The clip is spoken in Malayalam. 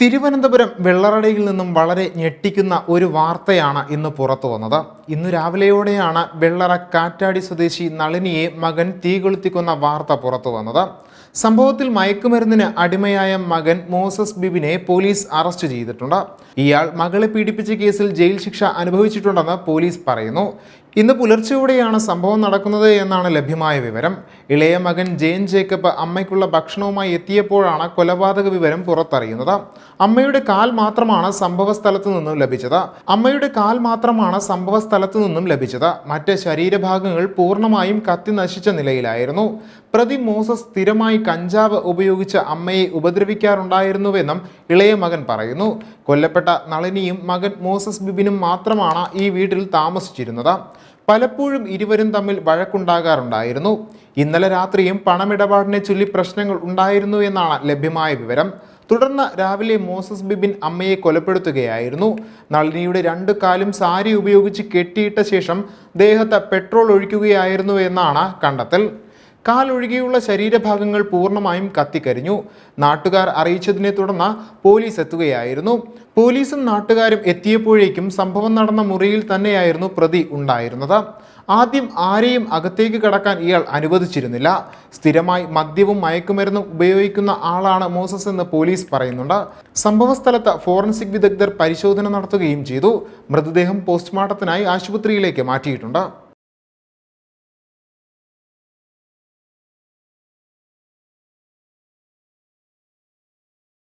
തിരുവനന്തപുരം വെള്ളറടയിൽ നിന്നും വളരെ ഞെട്ടിക്കുന്ന ഒരു വാർത്തയാണ് ഇന്ന് പുറത്തു വന്നത്. ഇന്ന് രാവിലെയോടെയാണ് വെള്ളറ കാറ്റാടി സ്വദേശി നളിനിയെ മകൻ തീ കൊളുത്തിക്കുന്ന വാർത്ത പുറത്തു വന്നത്. സംഭവത്തിൽ മയക്കുമരുന്നിന് അടിമയായ മകൻ മോസസ് ബിബിനെ പോലീസ് അറസ്റ്റ് ചെയ്തിട്ടുണ്ട്. ഇയാൾ മകളെ പീഡിപ്പിച്ച കേസിൽ ജയിൽ ശിക്ഷ അനുഭവിച്ചിട്ടുണ്ടെന്ന് പോലീസ് പറയുന്നു. ഇന്ന് പുലർച്ചെയോടെയാണ് സംഭവം നടക്കുന്നത് എന്നാണ് ലഭ്യമായ വിവരം. ഇളയ മകൻ ജെയിൻ ജേക്കബ് അമ്മയ്ക്കുള്ള ഭക്ഷണവുമായി എത്തിയപ്പോഴാണ് കൊലപാതക വിവരം പുറത്തറിയുന്നത്. അമ്മയുടെ കാൽ മാത്രമാണ് സംഭവ നിന്നും ലഭിച്ചത്. അമ്മയുടെ കാൽ മാത്രമാണ് സംഭവ നിന്നും ലഭിച്ചത്. മറ്റ് ശരീരഭാഗങ്ങൾ പൂർണമായും കത്തി നശിച്ച നിലയിലായിരുന്നു. പ്രതി മോസസ് സ്ഥിരമായി കഞ്ചാവ് ഉപയോഗിച്ച് അമ്മയെ ഉപദ്രവിക്കാറുണ്ടായിരുന്നുവെന്നും ഇളയ മകൻ പറയുന്നു. കൊല്ലപ്പെട്ട നളിനിയും മകൻ മോസസ് ബിബിനും മാത്രമാണ് ഈ വീട്ടിൽ താമസിച്ചിരുന്നത്. പലപ്പോഴും ഇരുവരും തമ്മിൽ വഴക്കുണ്ടാകാറുണ്ടായിരുന്നു. ഇന്നലെ രാത്രിയും പണമിടപാടിനെ ചൊല്ലി പ്രശ്നങ്ങൾ ഉണ്ടായിരുന്നു എന്നാണ് ലഭ്യമായ വിവരം. തുടർന്ന് രാവിലെ മോസസ് ബിബിൻ അമ്മയെ കൊലപ്പെടുത്തുകയായിരുന്നു. നളിനിയുടെ രണ്ടു കാലും സാരി ഉപയോഗിച്ച് കെട്ടിയിട്ട ശേഷം ദേഹത്ത് പെട്രോൾ ഒഴിക്കുകയായിരുന്നു എന്നാണ് കണ്ടെത്തൽ. കാലൊഴികെയുള്ള ശരീരഭാഗങ്ങൾ പൂർണമായും കത്തിക്കരിഞ്ഞു. നാട്ടുകാർ അറിയിച്ചതിനെ തുടർന്ന് പോലീസ് എത്തുകയായിരുന്നു. പോലീസും നാട്ടുകാരും എത്തിയപ്പോഴേക്കും സംഭവം നടന്ന മുറിയിൽ തന്നെയായിരുന്നു പ്രതി ഉണ്ടായിരുന്നത്. ആദ്യം ആരെയും അകത്തേക്ക് കടക്കാൻ ഇയാൾ അനുവദിച്ചിരുന്നില്ല. സ്ഥിരമായി മദ്യവും മയക്കുമരുന്നും ഉപയോഗിക്കുന്ന ആളാണ് മോസസ് എന്ന് പോലീസ് പറയുന്നുണ്ട്. സംഭവ സ്ഥലത്ത് ഫോറൻസിക് വിദഗ്ധർ പരിശോധന നടത്തുകയും ചെയ്തു. മൃതദേഹം പോസ്റ്റ്മോർട്ടത്തിനായി ആശുപത്രിയിലേക്ക് മാറ്റിയിട്ടുണ്ട്.